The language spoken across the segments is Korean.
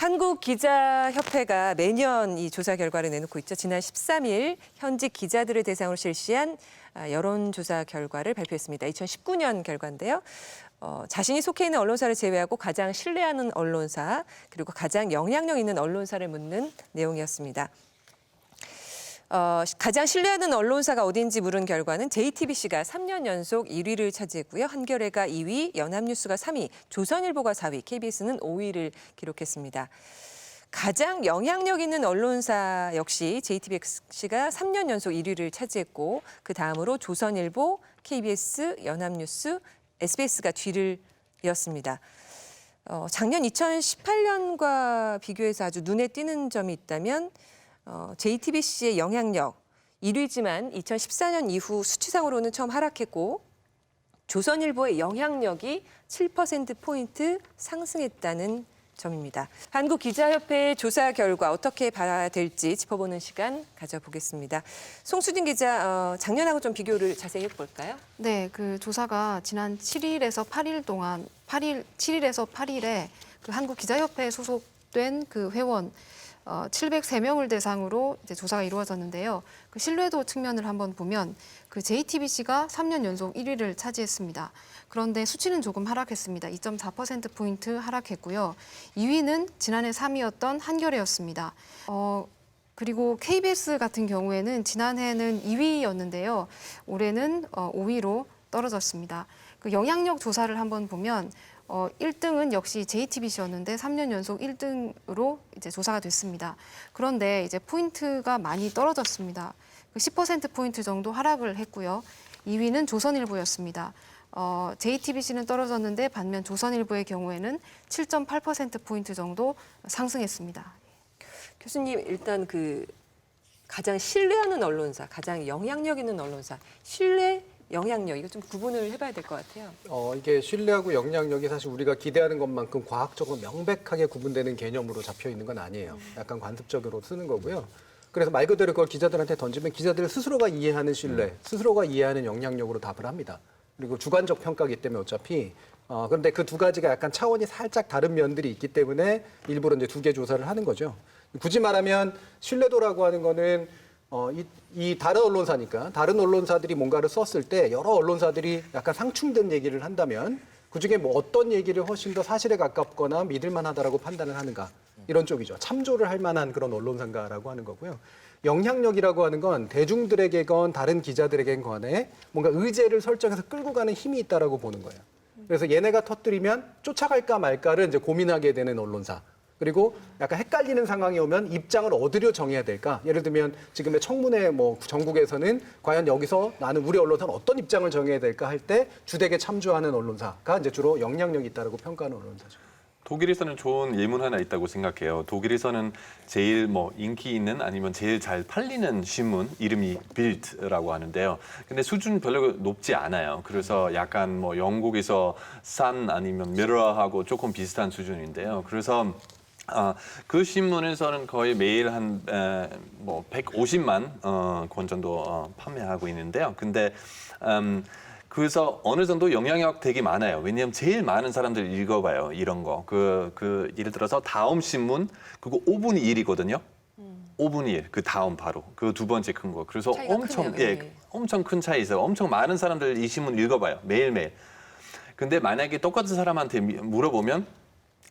한국 기자협회가 매년 이 조사 결과를 내놓고 있죠. 지난 13일 현직 기자들을 대상으로 실시한 아, 여론조사 결과를 발표했습니다. 2019년 결과인데요. 어, 자신이 속해 있는 언론사를 제외하고 가장 신뢰하는 언론사 그리고 가장 영향력 있는 언론사를 묻는 내용이었습니다. 어, 가장 신뢰하는 언론사가 어딘지 물은 결과는 JTBC가 3년 연속 1위를 차지했고요. 한겨레가 2위, 연합뉴스가 3위, 조선일보가 4위, KBS는 5위를 기록했습니다. 가장 영향력 있는 언론사 역시 JTBC가 3년 연속 1위를 차지했고 그 다음으로 조선일보, KBS, 연합뉴스, SBS가 뒤를 이었습니다. 어, 작년 2018년과 비교해서 아주 눈에 띄는 점이 있다면 어, JTBC의 영향력 1위지만 2014년 이후 수치상으로는 처음 하락했고 조선일보의 영향력이 7%포인트 상승했다는 점입니다. 한국기자협회의 조사 결과 어떻게 봐야 될지 짚어보는 시간 가져보겠습니다. 송수진 기자, 어, 작년하고 좀 비교를 자세히 해볼까요? 네, 그 조사가 지난 7일에서 8일 동안 8일 7일에서 8일에 그 한국 기자협회에 소속된 그 회원 어, 703명을 대상으로 이제 조사가 이루어졌는데요. 그 신뢰도 측면을 한번 보면 그 JTBC가 3년 연속 1위를 차지했습니다. 그런데 수치는 조금 하락했습니다. 2.4% 포인트 하락했고요. 2위는 지난해 3위였던 한겨레였습니다. 어, 그리고 KBS 같은 경우에는 지난해는 2위였는데요. 올해는 어, 5위로 떨어졌습니다. 그 영향력 조사를 한번 보면 어, 1등은 역시 JTBC였는데 3년 연속 1등으로 이제 조사가 됐습니다. 그런데 이제 포인트가 많이 떨어졌습니다. 그 10% 포인트 정도 하락을 했고요. 2위는 조선일보였습니다. 어, JTBC는 떨어졌는데 반면 조선일보의 경우에는 7.8% 포인트 정도 상승했습니다. 교수님 일단 그 가장 신뢰하는 언론사, 가장 영향력 있는 언론사, 신뢰 영향력 이거 좀 구분을 해봐야 될 것 같아요. 어, 이게 신뢰하고 영향력이 사실 우리가 기대하는 것만큼 과학적으로 명백하게 구분되는 개념으로 잡혀 있는 건 아니에요. 약간 관습적으로 쓰는 거고요. 그래서 말 그대로 그걸 기자들한테 던지면 기자들 스스로가 이해하는 신뢰, 스스로가 이해하는 영향력으로 답을 합니다. 그리고 주관적 평가기 때문에 어차피 어, 그런데 그 두 가지가 약간 차원이 살짝 다른 면들이 있기 때문에 일부러 이제 두 개 조사를 하는 거죠. 굳이 말하면 신뢰도라고 하는 거는 어, 이, 이 다른 언론사니까 다른 언론사들이 뭔가를 썼을 때 여러 언론사들이 약간 상충된 얘기를 한다면 그중에 뭐 어떤 얘기를 훨씬 더 사실에 가깝거나 믿을 만하다라고 판단을 하는가 이런 쪽이죠. 참조를 할 만한 그런 언론사인가라고 하는 거고요. 영향력이라고 하는 건 대중들에게건 다른 기자들에겐 간에 뭔가 의제를 설정해서 끌고 가는 힘이 있다라고 보는 거예요. 그래서 얘네가 터뜨리면 쫓아갈까 말까를 이제 고민하게 되는 언론사. 그리고 약간 헷갈리는 상황이 오면 입장을 어디로 정해야 될까? 예를 들면 지금의 청문회 뭐 전국에서는 과연 여기서 나는 우리 언론사는 어떤 입장을 정해야 될까 할 때 주되게 참조하는 언론사가 이제 주로 영향력이 있다라고 평가하는 언론사죠. 독일에서는 좋은 예문 하나 있다고 생각해요. 독일에서는 제일 뭐 인기 있는 아니면 제일 잘 팔리는 신문 이름이 빌드라고 하는데요. 근데 수준 별로 높지 않아요. 그래서 약간 뭐 영국에서 산 아니면 미러하고 조금 비슷한 수준인데요. 그래서 아, 그 신문에서는 거의 매일 한뭐 150만 어, 권 정도 어, 판매하고 있는데요. 근데 음, 그래서 어느 정도 영향력 되게 많아요. 왜냐하면 제일 많은 사람들 읽어봐요. 이런 거. 그, 그 예를 들어서 다음 신문 그거 5분의 1이거든요. 5분의 1, 그 다음 바로 그 두 번째 큰 거. 그래서 엄청 크네요. 예, 네. 엄청 큰 차이 있어요. 엄청 많은 사람들 이 신문 읽어봐요. 매일 매일. 근데 만약에 똑같은 사람한테 미- 물어보면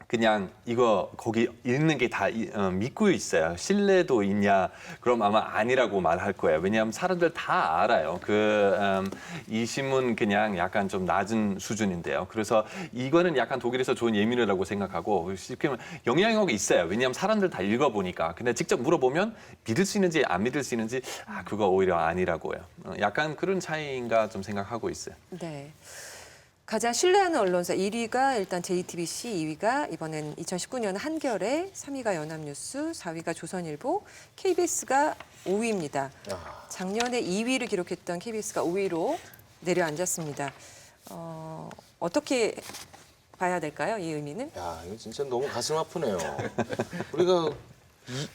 그냥 이거 거기 읽는 게 다 믿고 있어요. 신뢰도 있냐? 그럼 아마 아니라고 말할 거예요. 왜냐하면 사람들 다 알아요. 그 이 신문 그냥 약간 좀 낮은 수준인데요. 그래서 이거는 약간 독일에서 좋은 예민이라고 생각하고 쉽게 말하면 영향력이 있어요. 왜냐하면 사람들 다 읽어보니까. 근데 직접 물어보면 믿을 수 있는지 안 믿을 수 있는지 아 그거 오히려 아니라고요. 어, 약간 그런 차이인가 좀 생각하고 있어요. 네. 가장 신뢰하는 언론사 1위가 일단 JTBC, 2위가 이번엔 2019년 한겨레, 3위가 연합뉴스, 4위가 조선일보, KBS가 5위입니다. 작년에 2위를 기록했던 KBS가 5위로 내려앉았습니다. 어, 어떻게 봐야 될까요? 이 의미는? 야, 이거 진짜 너무 가슴 아프네요. 우리가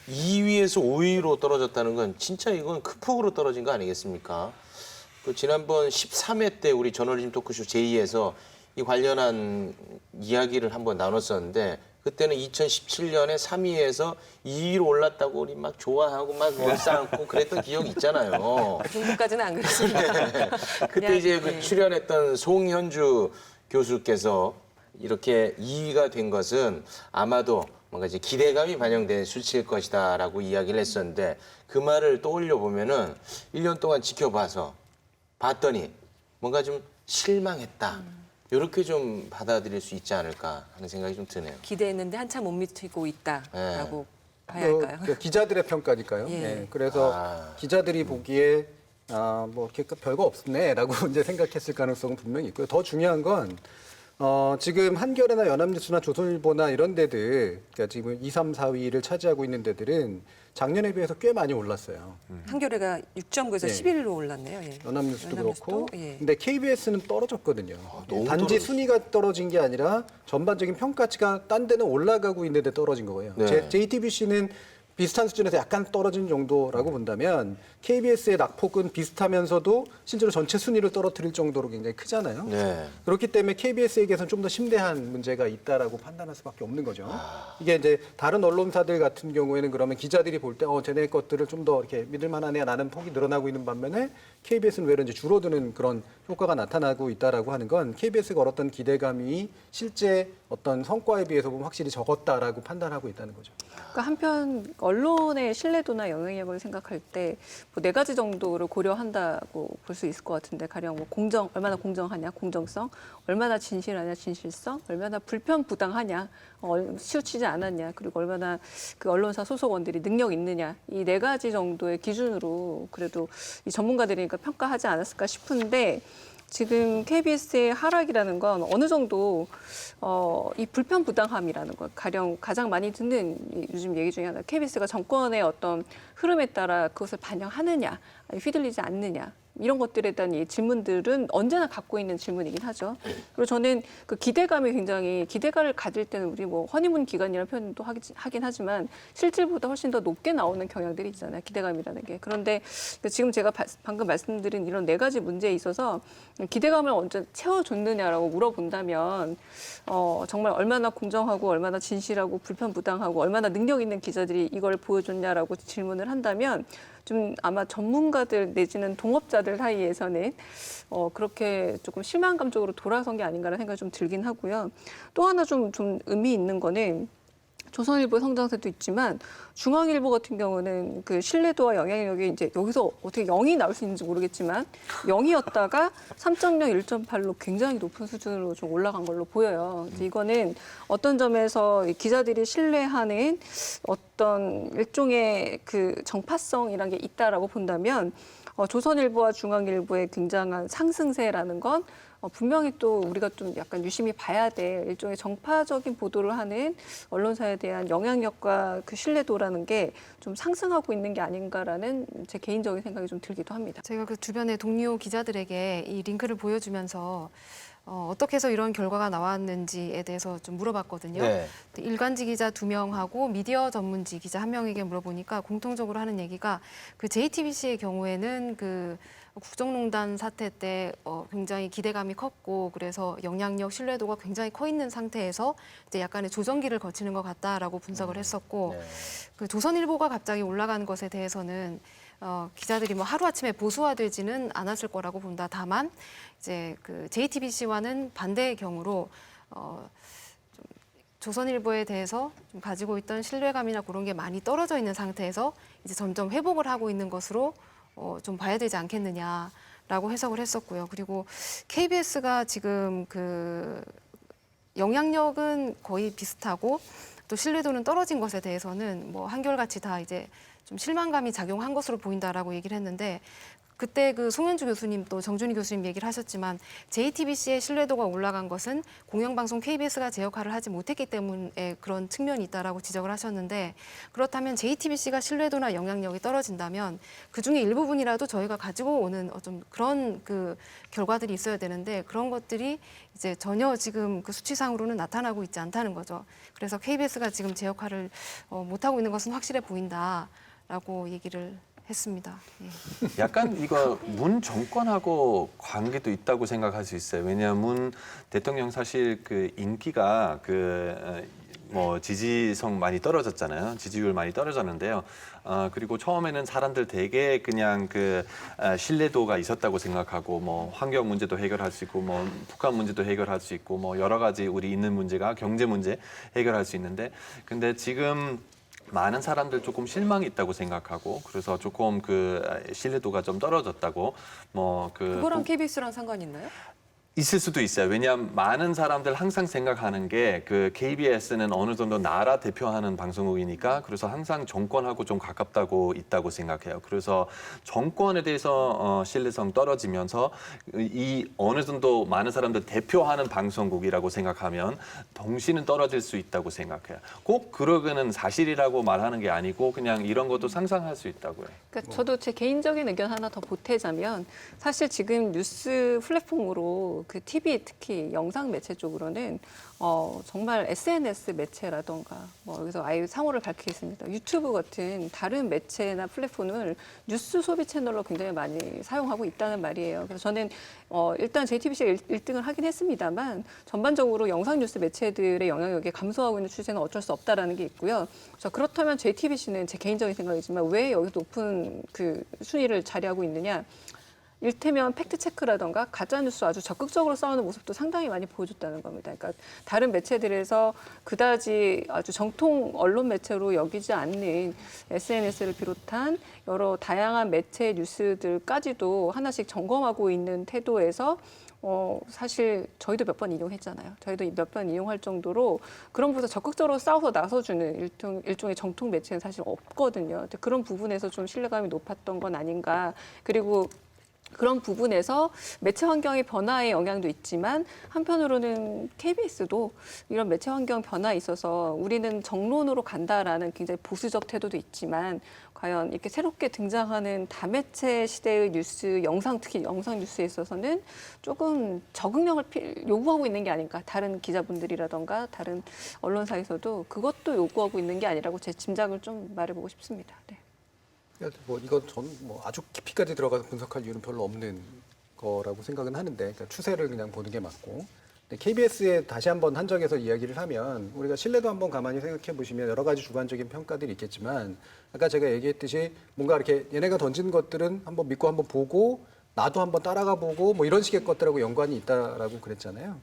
2, 위에서 5위로 떨어졌다는 건 진짜 이건 큰 폭으로 떨어진 거 아니겠습니까? 그 지난번 13회 때 우리 저널리즘 토크쇼 제2에서 이 관련한 이야기를 한번 나눴었는데 그때는 2017년에 3위에서 2위로 올랐다고 우리 막 좋아하고 막 얼싸안고 그랬던 기억이 있잖아요. 그 정도까지는 안 그랬습니다. 그때 그냥, 이제 그 네. 출연했던 송현주 교수께서 이렇게 2위가 된 것은 아마도 뭔가 이제 기대감이 반영된 수치일 것이다라고 이야기를 했었는데 그 말을 떠올려 보면은 1년 동안 지켜봐서 봤더니 뭔가 좀 실망했다. 이렇게 좀 받아들일 수 있지 않을까 하는 생각이 좀 드네요. 기대했는데 한참 못 미치고 있다라고 봐야 그, 할까요? 그 기자들의 평가니까요. 예. 예, 그래서 아. 기자들이 보기에 아, 뭐 이렇게 별거 없네,라고 이제 생각했을 가능성은 분명히 있고요. 더 중요한 건 어, 지금 한겨레나 연합뉴스나 조선일보나 이런 데들, 그러니까 지금 2, 3, 4위를 차지하고 있는 데들은 작년에 비해서 꽤 많이 올랐어요. 한겨레가 6.9에서 예. 11로 올랐네요. 예. 연합뉴스도 연합뉴스도? 그렇고, 예. 근데 KBS는 떨어졌거든요. 너무 단지 떨어졌어요. 순위가 떨어진 게 아니라 전반적인 평가치가 딴 데는 올라가고 있는데 떨어진 거예요. 네. JTBC는 비슷한 수준에서 약간 떨어진 정도라고 본다면 KBS의 낙폭은 비슷하면서도 실제로 전체 순위를 떨어뜨릴 정도로 굉장히 크잖아요. 네. 그렇기 때문에 KBS에게서는 좀더 심대한 문제가 있다라고 판단할 수밖에 없는 거죠. 이게 이제 다른 언론사들 같은 경우에는 그러면 기자들이 볼 때 어, 쟤네 것들을 좀 더 이렇게 믿을 만하네 나는 폭이 늘어나고 있는 반면에 KBS는 왜 이런지 줄어드는 그런 효과가 나타나고 있다라고 하는 건 KBS가 얻었던 기대감이 실제 어떤 성과에 비해서 보면 확실히 적었다라고 판단하고 있다는 거죠. 그러니까 한편 언론의 신뢰도나 영향력을 생각할 때 뭐 네 가지 정도를 고려한다고 볼 수 있을 것 같은데 가령 뭐 공정 얼마나 공정하냐 공정성 얼마나 진실하냐 진실성 얼마나 불편 부당하냐 어, 치우치지 않았냐 그리고 얼마나 그 언론사 소속원들이 능력 있느냐 이 네 가지 정도의 기준으로 그래도 이 전문가들이니까 평가하지 않았을까 싶은데 지금 KBS의 하락이라는 건 어느 정도 어, 이 불편 부당함이라는 것 가령 가장 많이 듣는 이 요즘 얘기 중에 하나 KBS가 정권의 어떤 흐름에 따라 그것을 반영하느냐 휘둘리지 않느냐 이런 것들에 대한 이 질문들은 언제나 갖고 있는 질문이긴 하죠. 그리고 저는 그 기대감이 굉장히 기대감을 가질 때는 우리 뭐 허니문 기간이라는 표현도 하긴, 하긴 하지만 실질보다 훨씬 더 높게 나오는 경향들이 있잖아요. 기대감이라는 게. 그런데 그 지금 제가 바- 방금 말씀드린 이런 네 가지 문제에 있어서 기대감을 언제 채워줬느냐라고 물어본다면 어, 정말 얼마나 공정하고 얼마나 진실하고 불편부당하고 얼마나 능력 있는 기자들이 이걸 보여줬냐라고 질문을 한다면 좀 아마 전문가들 내지는 동업자 들 사이에서는 어, 그렇게 조금 실망감 쪽으로 돌아선 게 아닌가라는 생각이 좀 들긴 하고요. 또 하나 좀, 좀 의미 있는 거는 조선일보 성장세도 있지만 중앙일보 같은 경우는 그 신뢰도와 영향력이 이제 여기서 어떻게 0이 나올 수 있는지 모르겠지만 0이었다가 3.0, 1.8로 굉장히 높은 수준으로 좀 올라간 걸로 보여요. 이거는 어떤 점에서 이 기자들이 신뢰하는 어떤 일종의 그 정파성이란 게 있다라고 본다면 어, 조선일보와 중앙일보의 굉장한 상승세라는 건 어, 분명히 또 우리가 좀 약간 유심히 봐야 될 일종의 정파적인 보도를 하는 언론사에 대한 영향력과 그 신뢰도라는 게 좀 상승하고 있는 게 아닌가라는 제 개인적인 생각이 좀 들기도 합니다. 제가 그 주변의 동료 기자들에게 이 링크를 보여주면서 어, 어떻게 해서 이런 결과가 나왔는지에 대해서 좀 물어봤거든요. 네. 일간지 기자 두 명하고 미디어 전문지 기자 한 명에게 물어보니까 공통적으로 하는 얘기가 그 JTBC의 경우에는 그 국정농단 사태 때 어, 굉장히 기대감이 컸고 그래서 영향력 신뢰도가 굉장히 커 있는 상태에서 이제 약간의 조정기를 거치는 것 같다라고 분석을 했었고 네. 그 조선일보가 갑자기 올라가는 것에 대해서는 어, 기자들이 뭐 하루아침에 보수화되지는 않았을 거라고 본다. 다만 이제 그 JTBC와는 반대의 경우로 어, 좀 조선일보에 대해서 좀 가지고 있던 신뢰감이나 그런 게 많이 떨어져 있는 상태에서 이제 점점 회복을 하고 있는 것으로 어, 좀 봐야 되지 않겠느냐라고 해석을 했었고요. 그리고 KBS가 지금 그 영향력은 거의 비슷하고 또 신뢰도는 떨어진 것에 대해서는 뭐 한결같이 다 이제 좀 실망감이 작용한 것으로 보인다라고 얘기를 했는데 그때 그 송현주 교수님 또 정준희 교수님 얘기를 하셨지만 JTBC의 신뢰도가 올라간 것은 공영방송 KBS가 제 역할을 하지 못했기 때문에 그런 측면이 있다라고 지적을 하셨는데 그렇다면 JTBC가 신뢰도나 영향력이 떨어진다면 그 중에 일부분이라도 저희가 가지고 오는 어좀 그런 그 결과들이 있어야 되는데 그런 것들이 이제 전혀 지금 그 수치상으로는 나타나고 있지 않다는 거죠. 그래서 KBS가 지금 제 역할을 어, 못하고 있는 것은 확실해 보인다 라고 얘기를 했습니다. 예. 약간 이거 문 정권하고 관계도 있다고 생각할 수 있어요. 왜냐하면 문 대통령 사실 그 인기가 그 어, 뭐 지지성 많이 떨어졌잖아요. 지지율 많이 떨어졌는데요. 어, 그리고 처음에는 사람들 되게 그냥 그 아, 신뢰도가 있었다고 생각하고 뭐 환경 문제도 해결할 수 있고 뭐 북한 문제도 해결할 수 있고 뭐 여러 가지 우리 있는 문제가 경제 문제 해결할 수 있는데 근데 지금 많은 사람들 조금 실망이 있다고 생각하고 그래서 조금 그 신뢰도가 좀 떨어졌다고 뭐그 그거랑 KBS랑 상관 있나요? 있을 수도 있어요. 왜냐하면 많은 사람들 항상 생각하는 게 그 KBS는 어느 정도 나라 대표하는 방송국이니까 그래서 항상 정권하고 좀 가깝다고 있다고 생각해요. 그래서 정권에 대해서 어, 신뢰성 떨어지면서 이 어느 정도 많은 사람들 대표하는 방송국이라고 생각하면 동시는 떨어질 수 있다고 생각해요. 꼭 그러기는 사실이라고 말하는 게 아니고 그냥 이런 것도 상상할 수 있다고요. 그러니까 저도 제 개인적인 의견 하나 더 보태자면 사실 지금 뉴스 플랫폼으로 그 TV 특히 영상 매체 쪽으로는 어, 정말 SNS 매체라던가 뭐 여기서 아예 상호를 밝히겠습니다. 유튜브 같은 다른 매체나 플랫폼을 뉴스 소비 채널로 굉장히 많이 사용하고 있다는 말이에요. 그래서 저는 어, 일단 JTBC가 1, 등을 하긴 했습니다만 전반적으로 영상 뉴스 매체들의 영향력이 감소하고 있는 추세는 어쩔 수 없다라는 게 있고요. 자, 그렇다면 JTBC는 제 개인적인 생각이지만 왜 여기 높은 그 순위를 자리하고 있느냐? 일테면 팩트 체크라던가 가짜 뉴스 아주 적극적으로 싸우는 모습도 상당히 많이 보여줬다는 겁니다. 그러니까 다른 매체들에서 그다지 아주 정통 언론 매체로 여기지 않는 SNS를 비롯한 여러 다양한 매체 뉴스들까지도 하나씩 점검하고 있는 태도에서 어, 사실 저희도 몇번 이용했잖아요. 저희도 몇번 이용할 정도로 그런 부분에서 적극적으로 싸워서 나서주는 일종, 일종의 정통 매체는 사실 없거든요. 그런 부분에서 좀 신뢰감이 높았던 건 아닌가. 그리고 그런 부분에서 매체 환경의 변화의 영향도 있지만 한편으로는 KBS도 이런 매체 환경 변화에 있어서 우리는 정론으로 간다라는 굉장히 보수적 태도도 있지만 과연 이렇게 새롭게 등장하는 다매체 시대의 뉴스, 영상 특히 영상 뉴스에 있어서는 조금 적응력을 피- 요구하고 있는 게 아닌가. 다른 기자분들이라던가 다른 언론사에서도 그것도 요구하고 있는 게 아니라고 제 짐작을 좀 말해보고 싶습니다. 네. 뭐 이건 전 뭐 아주 깊이까지 들어가서 분석할 이유는 별로 없는 거라고 생각은 하는데 그러니까 추세를 그냥 보는 게 맞고 근데 KBS에 다시 한번 한정해서 이야기를 하면 우리가 신뢰도 한번 가만히 생각해 보시면 여러 가지 주관적인 평가들이 있겠지만 아까 제가 얘기했듯이 뭔가 이렇게 얘네가 던진 것들은 한번 믿고 한번 보고 나도 한번 따라가 보고 뭐 이런 식의 것들하고 연관이 있다라고 그랬잖아요.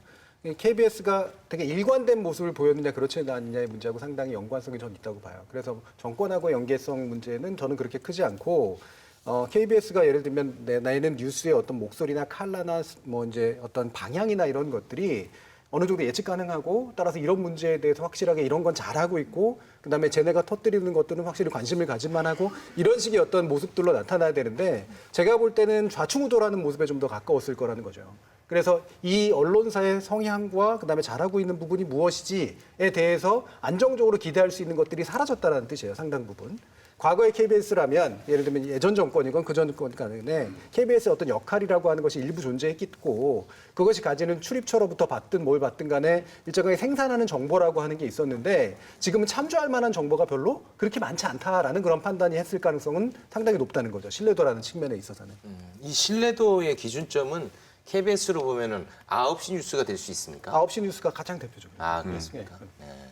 KBS가 되게 일관된 모습을 보였느냐 그렇지 않느냐의 문제하고 상당히 연관성이 전 있다고 봐요. 그래서 정권하고 연계성 문제는 저는 그렇게 크지 않고 어, KBS가 예를 들면 내, 내는 뉴스의 어떤 목소리나 칼라나 뭐 이제 어떤 방향이나 이런 것들이 어느 정도 예측 가능하고 따라서 이런 문제에 대해서 확실하게 이런 건 잘하고 있고 그다음에 쟤네가 터뜨리는 것들은 확실히 관심을 가질만 하고 이런 식의 어떤 모습들로 나타나야 되는데 제가 볼 때는 좌충우돌하는 모습에 좀 더 가까웠을 거라는 거죠. 그래서 이 언론사의 성향과 그다음에 잘하고 있는 부분이 무엇이지에 대해서 안정적으로 기대할 수 있는 것들이 사라졌다는 뜻이에요. 상당 부분. 과거의 KBS라면 예를 들면 예전 정권이건 그전 정권 간에 KBS의 어떤 역할이라고 하는 것이 일부 존재했고 그것이 가지는 출입처로부터 받든 뭘 받든 간에 일정하게 생산하는 정보라고 하는 게 있었는데 지금은 참조할 만한 정보가 별로 그렇게 많지 않다라는 그런 판단이 했을 가능성은 상당히 높다는 거죠. 신뢰도라는 측면에 있어서는. 이 신뢰도의 기준점은 KBS로 보면은 9시 뉴스가 될 수 있습니까? 9시 뉴스가 가장 대표적이에요. 아, 그렇습니까? 음. 네.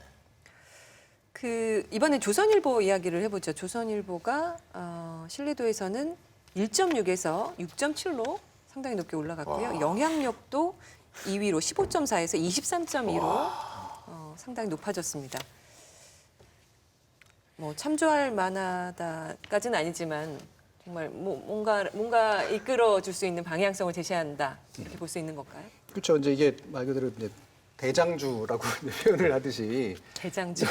그 이번에 조선일보 이야기를 해보죠. 조선일보가 어, 신뢰도에서는 1.6에서 6.7로 상당히 높게 올라갔고요. 영향력도 2위로 15.4에서 23.2로 어, 상당히 높아졌습니다. 뭐 참조할 만하다까지는 아니지만 정말 뭐 뭔가 뭔가 이끌어 줄 수 있는 방향성을 제시한다 이렇게 볼 수 있는 걸까요? 그렇죠. 이제 이게 말 그대로 이제 대장주라고 이제 표현을 하듯이 대장주.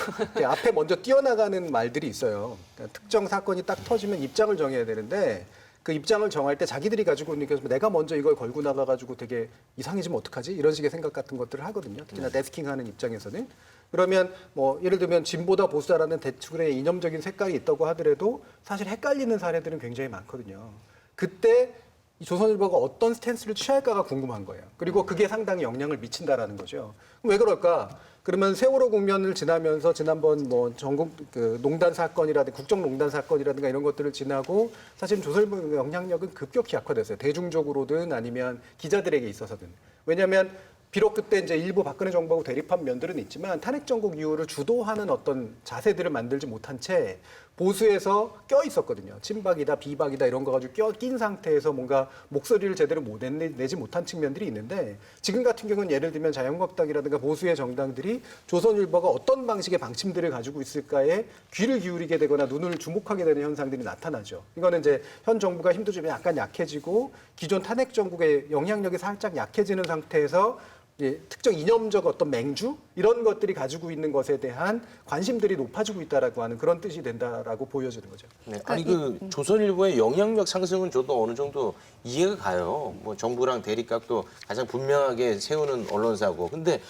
앞에 먼저 뛰어나가는 말들이 있어요. 그러니까 특정 사건이 딱 터지면 입장을 정해야 되는데 그 입장을 정할 때 자기들이 가지고 있는 게 내가 먼저 이걸 걸고 나가가지고 되게 이상해지면 어떡하지? 이런 식의 생각 같은 것들을 하거든요. 특히나 데스킹 하는 입장에서는. 그러면 뭐 예를 들면 진보다 보수다라는 대충의 이념적인 색깔이 있다고 하더라도 사실 헷갈리는 사례들은 굉장히 많거든요. 그때 이 조선일보가 어떤 스탠스를 취할까가 궁금한 거예요. 그리고 그게 상당히 영향을 미친다라는 거죠. 왜 그럴까? 그러면 세월호 국면을 지나면서 지난번 뭐 전국 그 농단 사건이라든가 국정농단 사건이라든가 이런 것들을 지나고 사실 조선일보의 영향력은 급격히 약화됐어요. 대중적으로든 아니면 기자들에게 있어서든. 왜냐하면 비록 그때 이제 일부 박근혜 정부하고 대립한 면들은 있지만 탄핵 정국 이후를 주도하는 어떤 자세들을 만들지 못한 채 보수에서 껴 있었거든요. 친박이다, 비박이다 이런 거 가지고 껴 낀 상태에서 뭔가 목소리를 제대로 못 내, 내지 못한 측면들이 있는데 지금 같은 경우는 예를 들면 자유한국당이라든가 보수의 정당들이 조선일보가 어떤 방식의 방침들을 가지고 있을까에 귀를 기울이게 되거나 눈을 주목하게 되는 현상들이 나타나죠. 이거는 이제 현 정부가 힘도 좀 약간 약해지고 기존 탄핵 정국의 영향력이 살짝 약해지는 상태에서 예, 특정 이념적 어떤 맹주 이런 것들이 가지고 있는 것에 대한 관심들이 높아지고 있다라고 하는 그런 뜻이 된다라고 보여지는 거죠. 네, 아니 그 조선일보의 영향력 상승은 저도 어느 정도 이해가 가요. 뭐 정부랑 대립각도 가장 분명하게 세우는 언론사고. 근데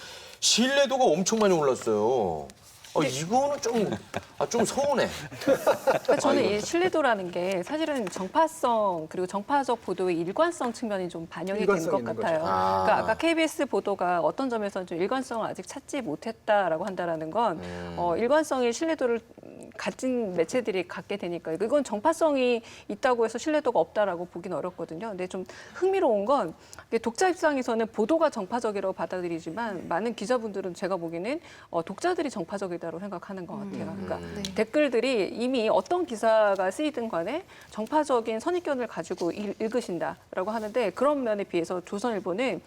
신뢰도가 엄청 많이 올랐어요. 어, 이거는 좀, 아, 좀 서운해. 그러니까 저는 이 신뢰도라는 게 사실은 정파성 그리고 정파적 보도의 일관성 측면이 좀 반영이 된 일관성 것 있는 거죠. 같아요. 아. 그러니까 아까 KBS 보도가 어떤 점에서 좀 일관성을 아직 찾지 못했다라고 한다라는 건 음. 어, 일관성의 신뢰도를 가진 매체들이 갖게 되니까 이건 정파성이 있다고 해서 신뢰도가 없다라고 보기는 어렵거든요. 근데 좀 흥미로운 건 이게 독자 입장에서는 보도가 정파적이라고 받아들이지만 많은 기자분들은 제가 보기에는 어, 독자들이 정파적이 다고 생각하는 것 같아요. 그러니까 네. 댓글들이 이미 어떤 기사가 쓰이든 간에 정파적인 선입견을 가지고 읽- 읽으신다라고 하는데 그런 면에 비해서 조선일보는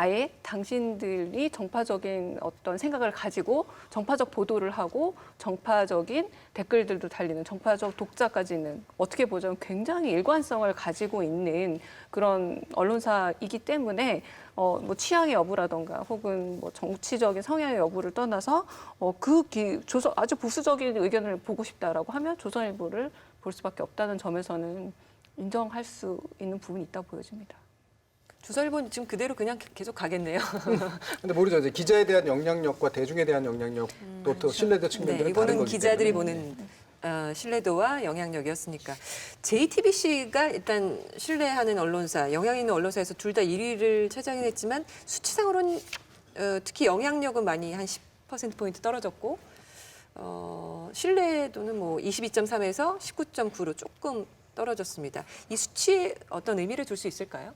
아예 당신들이 정파적인 어떤 생각을 가지고 정파적 보도를 하고 정파적인 댓글들도 달리는 정파적 독자까지는 어떻게 보자면 굉장히 일관성을 가지고 있는 그런 언론사이기 때문에 어, 뭐 취향의 여부라던가 혹은 뭐 정치적인 성향의 여부를 떠나서 어, 그 기, 조선, 아주 보수적인 의견을 보고 싶다라고 하면 조선일보를 볼 수밖에 없다는 점에서는 인정할 수 있는 부분이 있다고 보여집니다. 조선일보는 지금 그대로 그냥 계속 가겠네요. 근데 모르죠. 이제 기자에 대한 영향력과 대중에 대한 영향력도 또 신뢰도 측면들은 네, 이거는 기자들이. 보는 어, 신뢰도와 영향력이었으니까 JTBC가 일단 신뢰하는 언론사, 영향 있는 언론사에서 둘 다 1위를 차지하긴 했지만 수치상으로는 어, 특히 영향력은 많이 한 10% 포인트 떨어졌고 어, 신뢰도는 뭐 22.3에서 19.9로 조금 떨어졌습니다. 이 수치에 어떤 의미를 둘수 있을까요?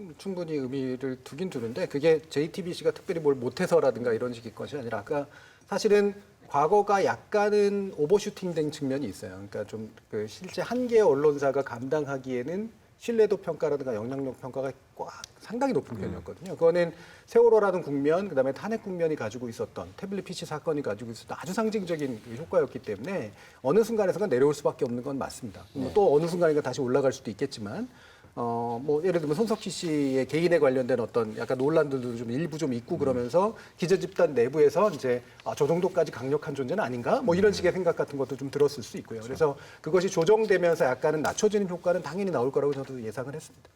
음, 충분히 의미를 두긴 두는데 그게 JTBC가 특별히 뭘 못해서라든가 이런 식의 것이 아니라 아까 사실은 과거가 약간은 오버슈팅된 측면이 있어요. 그러니까 좀 그 실제 한 개의 언론사가 감당하기에는 신뢰도 평가라든가 영향력 평가가 꽉 상당히 높은 편이었거든요. 그거는 세월호라는 국면, 그다음에 탄핵 국면이 가지고 있었던 태블릿 PC 사건이 가지고 있었던 아주 상징적인 그 효과였기 때문에 어느 순간에서가 내려올 수밖에 없는 건 맞습니다. 뭐또 어느 순간인가 다시 올라갈 수도 있겠지만 어, 뭐, 예를 들면 손석희 씨의 개인에 관련된 어떤 약간 논란들도 좀 일부 좀 있고 그러면서 기자 집단 내부에서 이제 아, 저 정도까지 강력한 존재는 아닌가? 뭐 이런 식의 생각 같은 것도 좀 들었을 수 있고요. 그래서 그것이 조정되면서 약간은 낮춰지는 효과는 당연히 나올 거라고 저도 예상을 했습니다.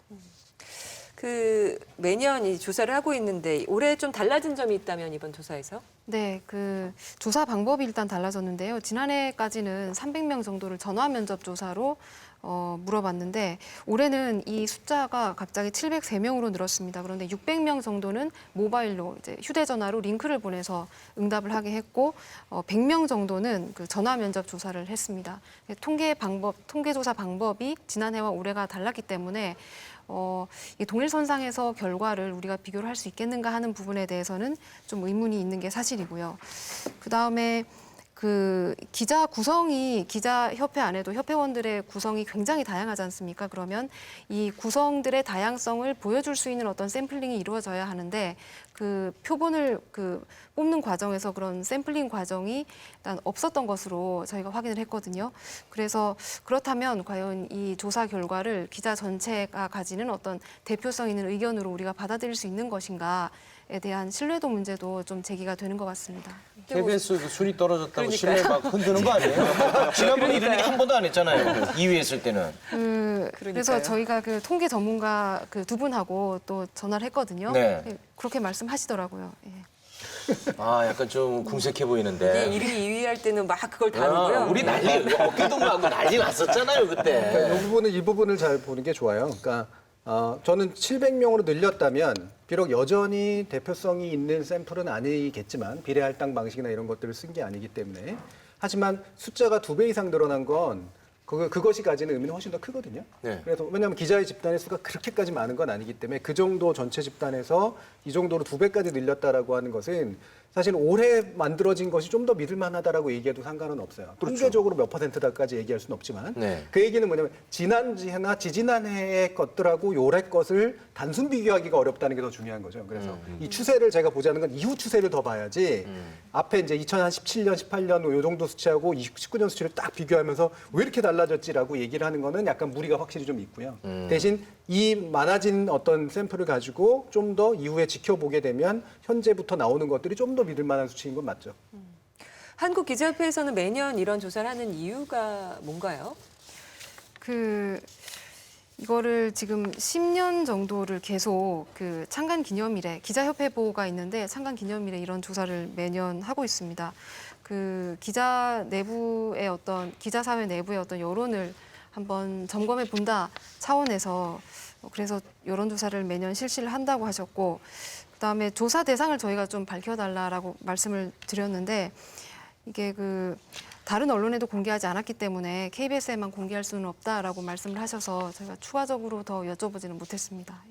그 매년 이 조사를 하고 있는데 올해 좀 달라진 점이 있다면 이번 조사에서 네, 그 조사 방법이 일단 달라졌는데요. 지난해까지는 300명 정도를 전화 면접 조사로 어, 물어봤는데 올해는 이 숫자가 갑자기 703명으로 늘었습니다. 그런데 600명 정도는 모바일로 이제 휴대전화로 링크를 보내서 응답을 하게 했고 어, 100명 정도는 그 전화 면접 조사를 했습니다. 통계 방법, 통계 조사 방법이 지난해와 올해가 달랐기 때문에 어, 이 동일선상에서 결과를 우리가 비교를 할 수 있겠는가 하는 부분에 대해서는 좀 의문이 있는 게 사실이고요. 그 다음에 그 기자 구성이 기자 협회 안에도 협회원들의 구성이 굉장히 다양하지 않습니까? 그러면 이 구성들의 다양성을 보여줄 수 있는 어떤 샘플링이 이루어져야 하는데 그 표본을 그 뽑는 과정에서 그런 샘플링 과정이 일단 없었던 것으로 저희가 확인을 했거든요. 그래서 그렇다면 과연 이 조사 결과를 기자 전체가 가지는 어떤 대표성 있는 의견으로 우리가 받아들일 수 있는 것인가 에 대한 신뢰도 문제도 좀 제기가 되는 것 같습니다. KBS 그 순위 떨어졌다고 그러니까요. 신뢰 막 흔드는 거 아니에요? 지난번에 이런 얘기 한 번도 안 했잖아요. 2위 했을 때는. 그 그래서. 저희가 그 통계 전문가 그 두 분하고 또 전화를 했거든요. 네. 예, 그렇게 말씀하시더라고요. 예. 아, 약간 좀 궁색해 보이는데. 이게 1위, 2위 할 때는 막 그걸 네. 아, 다루고요. 우리 난리, 어깨동무하고 난리 났었잖아요, 그때. 그러니까 이 부분은 이 부분을 잘 보는 게 좋아요. 그러니까 어, 저는 700명으로 늘렸다면 비록 여전히 대표성이 있는 샘플은 아니겠지만 비례 할당 방식이나 이런 것들을 쓴 게 아니기 때문에 하지만 숫자가 두 배 이상 늘어난 건 그, 그것이 가지는 의미는 훨씬 더 크거든요. 네. 그래서 왜냐하면 기자의 집단의 수가 그렇게까지 많은 건 아니기 때문에 그 정도 전체 집단에서 이 정도로 두 배까지 늘렸다라고 하는 것은 사실 올해 만들어진 것이 좀 더 믿을 만하다라고 얘기해도 상관은 없어요. 통계적으로 몇 퍼센트다까지 얘기할 수는 없지만 네. 그 얘기는 뭐냐면 지난해나 지지난해의 것들하고 올해 것을 단순 비교하기가 어렵다는 게 더 중요한 거죠. 그래서 이 추세를 제가 보자는 건 이후 추세를 더 봐야지 앞에 이제 2017년, 18년 요 정도 수치하고 19년 수치를 딱 비교하면서 왜 이렇게 달라졌지라고 얘기를 하는 거는 약간 무리가 확실히 좀 있고요. 대신 이 많아진 어떤 샘플을 가지고 좀 더 이후에 지켜보게 되면 현재부터 나오는 것들이 좀 더 믿을 만한 수치인 건 맞죠. 한국 기자협회에서는 매년 이런 조사를 하는 이유가 뭔가요? 그 이거를 지금 10년 정도를 계속 그 창간 기념일에 기자협회보가 있는데 창간 기념일에 이런 조사를 매년 하고 있습니다. 그 기자 내부의 어떤 기자 사회 내부의 어떤 여론을 한번 점검해 본다 차원에서 그래서 여론 조사를 매년 실시를 한다고 하셨고 그다음에 조사 대상을 저희가 좀 밝혀달라라고 말씀을 드렸는데 이게 그 다른 언론에도 공개하지 않았기 때문에 KBS에만 공개할 수는 없다라고 말씀을 하셔서 저희가 추가적으로 더 여쭤보지는 못했습니다.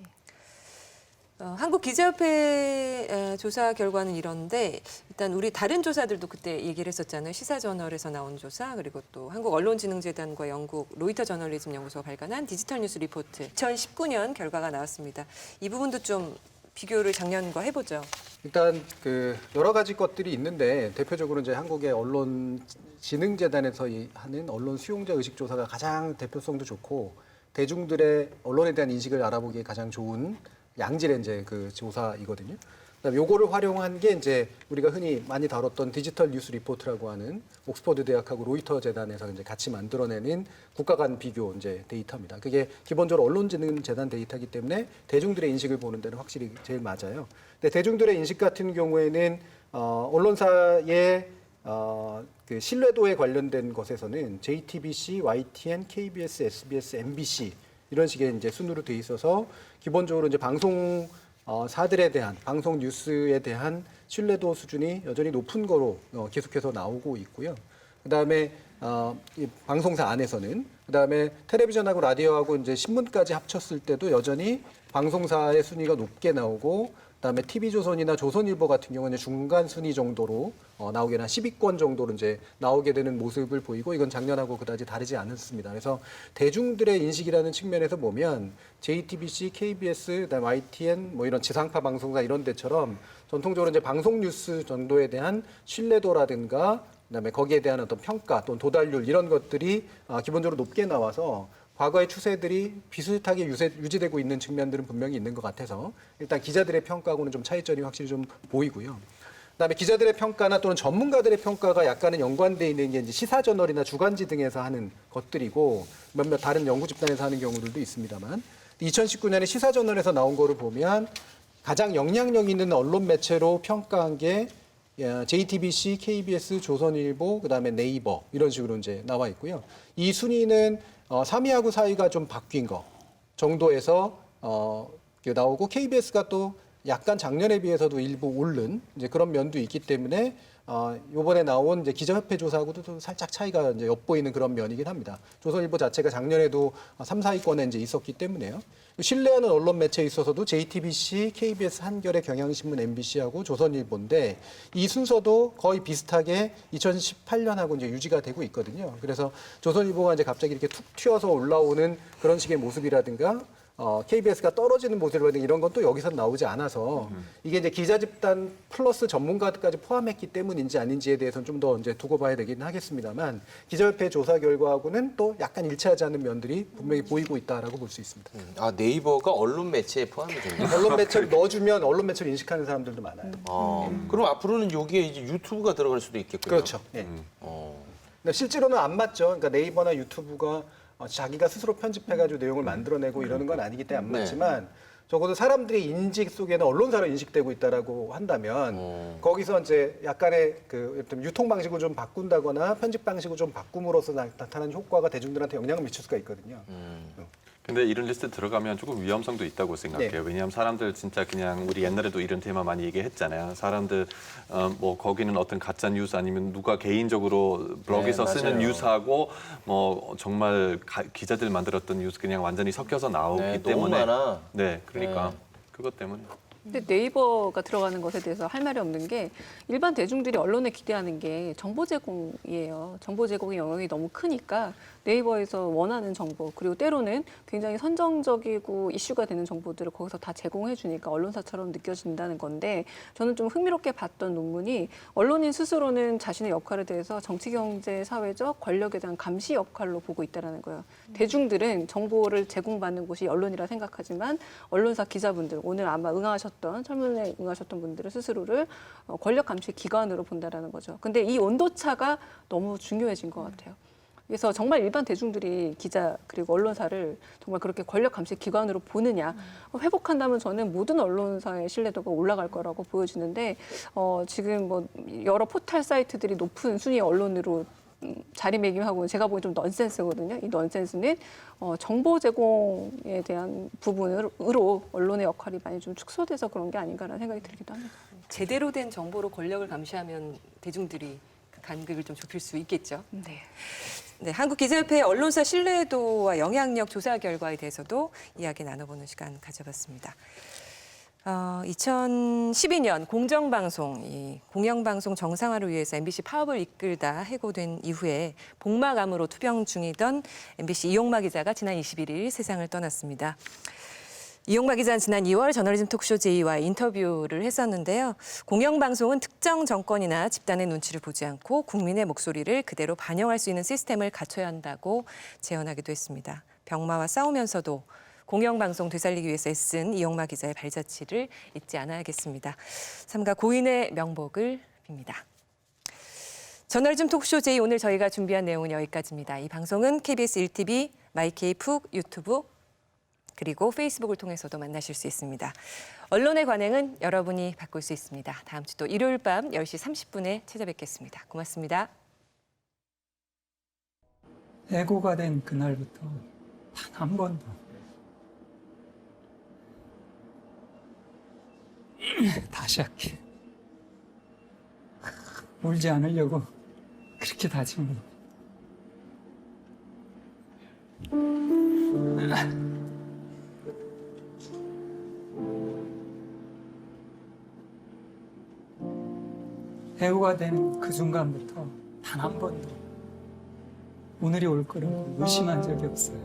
예. 어, 한국 기자협회 에, 조사 결과는 이런데 일단 우리 다른 조사들도 그때 얘기를 했었잖아요. 시사저널에서 나온 조사 그리고 또 한국 언론진흥재단과 영국 로이터 저널리즘 연구소가 발간한 디지털 뉴스 리포트 2019년 결과가 나왔습니다. 이 부분도 좀 비교를 작년과 해보죠. 일단 그 여러 가지 것들이 있는데 대표적으로 이제 한국의 언론 진흥재단에서 이 하는 언론 수용자 의식 조사가 가장 대표성도 좋고 대중들의 언론에 대한 인식을 알아보기에 가장 좋은 양질의 이제 그 조사이거든요. 그다음에 요거를 활용한 게 이제 우리가 흔히 많이 다뤘던 디지털 뉴스 리포트라고 하는 옥스퍼드 대학하고 로이터 재단에서 이제 같이 만들어내는 국가 간 비교 이제 데이터입니다. 그게 기본적으로 언론진흥재단 데이터이기 때문에 대중들의 인식을 보는 데는 확실히 제일 맞아요. 근데 대중들의 인식 같은 경우에는 어, 언론사의 어, 그 신뢰도에 관련된 것에서는 JTBC, YTN, KBS, SBS, MBC 이런 식의 이제 순으로 돼 있어서 기본적으로 이제 방송 어, 사들에 대한 방송 뉴스에 대한 신뢰도 수준이 여전히 높은 거로 어, 계속해서 나오고 있고요. 그다음에 어, 이 방송사 안에서는 그다음에 텔레비전하고 라디오하고 이제 신문까지 합쳤을 때도 여전히 방송사의 순위가 높게 나오고 그다음에 TV조선이나 조선일보 같은 경우는 중간 순위 정도로 어, 나오게 한 10위권 정도로 이제 나오게 되는 모습을 보이고 이건 작년하고 그다지 다르지 않습니다. 그래서 대중들의 인식이라는 측면에서 보면 JTBC, KBS, 그다음에 YTN 뭐 이런 지상파 방송사 이런 데처럼 전통적으로 이제 방송 뉴스 정도에 대한 신뢰도라든가 그다음에 거기에 대한 어떤 평가 또는 도달률 이런 것들이 아, 기본적으로 높게 나와서 과거의 추세들이 비슷하게 유세, 유지되고 있는 측면들은 분명히 있는 것 같아서 일단 기자들의 평가하고는 좀 차이점이 확실히 좀 보이고요. 그다음에 기자들의 평가나 또는 전문가들의 평가가 약간은 연관돼 있는 게 이제 시사 저널이나 주간지 등에서 하는 것들이고 몇몇 다른 연구 집단에서 하는 경우들도 있습니다만 2019년에 시사 저널에서 나온 거를 보면 가장 영향력 있는 언론 매체로 평가한 게 예, JTBC, KBS, 조선일보, 그다음에 네이버 이런 식으로 이제 나와 있고요. 이 순위는 어, 3위하고 4위가 좀 바뀐 거 정도에서 어, 나오고 KBS가 또 약간 작년에 비해서도 일부 오른 이제 그런 면도 있기 때문에 어, 이번에 나온 이제 기자협회 조사하고도 좀 살짝 차이가 이제 엿보이는 그런 면이긴 합니다. 조선일보 자체가 작년에도 3, 4위권에 이제 있었기 때문에요. 신뢰하는 언론 매체에 있어서도 JTBC, KBS, 한겨레, 경향신문, MBC하고 조선일보인데 이 순서도 거의 비슷하게 2018년하고 이제 유지가 되고 있거든요. 그래서 조선일보가 이제 갑자기 이렇게 툭 튀어서 올라오는 그런 식의 모습이라든가 어, KBS가 떨어지는 모습이라든가 이런 건 또 여기서 나오지 않아서 이게 이제 기자 집단 플러스 전문가들까지 포함했기 때문인지 아닌지에 대해서는 좀 더 이제 두고 봐야 되긴 하겠습니다만 기자협회 조사 결과하고는 또 약간 일치하지 않는 면들이 분명히 보이고 있다라고 볼 수 있습니다. 아 네이버가 언론 매체에 포함이 됩니다. 언론 매체를 넣어주면 언론 매체를 인식하는 사람들도 많아요. 아, 그럼 앞으로는 여기에 이제 유튜브가 들어갈 수도 있겠군요. 그렇죠. 예. 어. 근데 실제로는 안 맞죠. 그러니까 네이버나 유튜브가 어, 자기가 스스로 편집해가지고 내용을 만들어내고 이러는 건 아니기 때문에 안 네. 맞지만 적어도 사람들의 인식 속에는 언론사로 인식되고 있다라고 한다면 어. 거기서 이제 약간의 그 유통 방식을 좀 바꾼다거나 편집 방식을 좀 바꿈으로써 나, 타나는 효과가 대중들한테 영향을 미칠 수가 있거든요. 음. 근데 이런 리스트 들어가면 조금 위험성도 있다고 생각해요. 네. 왜냐하면 사람들 진짜 그냥 우리 옛날에도 이런 테마 많이 얘기했잖아요. 사람들 어, 뭐 거기는 어떤 가짜 뉴스 아니면 누가 개인적으로 블로그에서 네, 쓰는. 뉴스하고 뭐 정말 가- 기자들 만들었던 뉴스 그냥 완전히 섞여서 나오기 네, 때문에 많아. 네, 그러니까 네. 그것 때문에. 근데 네이버가 들어가는 것에 대해서 할 말이 없는 게 일반 대중들이 언론에 기대하는 게 정보 제공이에요. 정보 제공의 영역이 너무 크니까 네이버에서 원하는 정보 그리고 때로는 굉장히 선정적이고 이슈가 되는 정보들을 거기서 다 제공해 주니까 언론사처럼 느껴진다는 건데 저는 좀 흥미롭게 봤던 논문이 언론인 스스로는 자신의 역할에 대해서 정치 경제 사회적 권력에 대한 감시 역할로 보고 있다라는 거예요. 대중들은 정보를 제공받는 곳이 언론이라 생각하지만 언론사 기자분들 오늘 아마 응하셨 던 설문에 응하셨던 분들은 스스로를 어, 권력 감시 기관으로 본다라는 거죠. 근데 이 온도차가 너무 중요해진 것 같아요. 그래서 정말 일반 대중들이 기자 그리고 언론사를 정말 그렇게 권력 감시 기관으로 보느냐 회복한다면 저는 모든 언론사의 신뢰도가 올라갈 거라고 보여지는데 어, 지금 뭐 여러 포털 사이트들이 높은 순위 언론으로 음, 자리매김하고 제가 보기엔 좀 넌센스거든요. 이 넌센스는 어, 정보 제공에 대한 부분으로 언론의 역할이 많이 좀 축소돼서 그런 게 아닌가라는 생각이 들기도 합니다. 제대로 된 정보로 권력을 감시하면 대중들이 그 간극을 좀 좁힐 수 있겠죠. 네. 네, 한국기자협회 언론사 신뢰도와 영향력 조사 결과에 대해서도 이야기 나눠보는 시간 가져봤습니다. 어, 2012년 공정방송, 이 공영방송 정상화를 위해서 MBC 파업을 이끌다 해고된 이후에 복마감으로 투병 중이던 MBC 이용마 기자가 지난 21일 세상을 떠났습니다. 이용마 기자는 지난 2월 저널리즘 톡쇼 제이와 인터뷰를 했었는데요. 공영방송은 특정 정권이나 집단의 눈치를 보지 않고 국민의 목소리를 그대로 반영할 수 있는 시스템을 갖춰야 한다고 제언하기도 했습니다. 병마와 싸우면서도 공영방송 되살리기 위해서 애쓴 이용마 기자의 발자취를 잊지 않아야겠습니다. 삼가 고인의 명복을 빕니다. 저널리즘 톡쇼 제이 오늘 저희가 준비한 내용은 여기까지입니다. 이 방송은 KBS 1TV, 마이케이 푹 유튜브 그리고 페이스북을 통해서도 만나실 수 있습니다. 언론의 관행은 여러분이 바꿀 수 있습니다. 다음 주 또 일요일 밤 10시 30분에 찾아뵙겠습니다. 고맙습니다. 해고가 된 그날부터 단 한 번도 다시 할게. 울지 않으려고 그렇게 다짐을. 해고가 된그 순간부터 단 한 번도 오늘이 올 거라고 의심한 적이 없어요.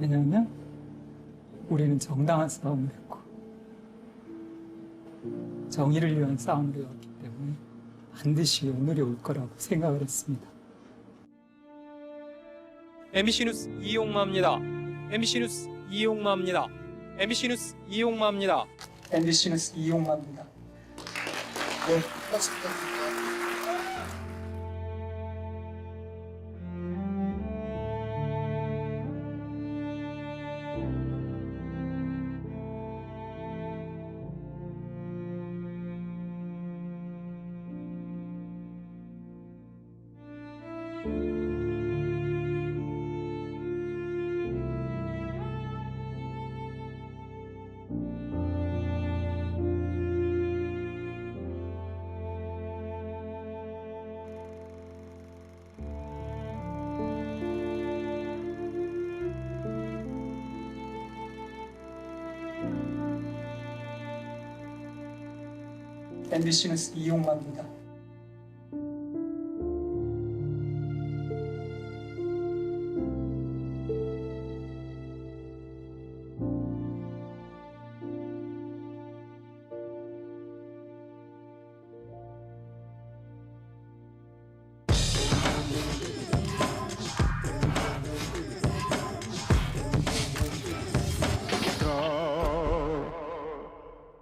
왜냐하면 우리는 정당한 싸움을 했고 정의를 위한 싸움을 해왔기 때문에 반드시 오늘이 올 거라고 생각을 했습니다. MBC 뉴스 이용마입니다. MBC 뉴스 이용마입니다. MBC 뉴스 이용마입니다. MBC 뉴스 이용마입니다. MBC 뉴스 이용마입니다.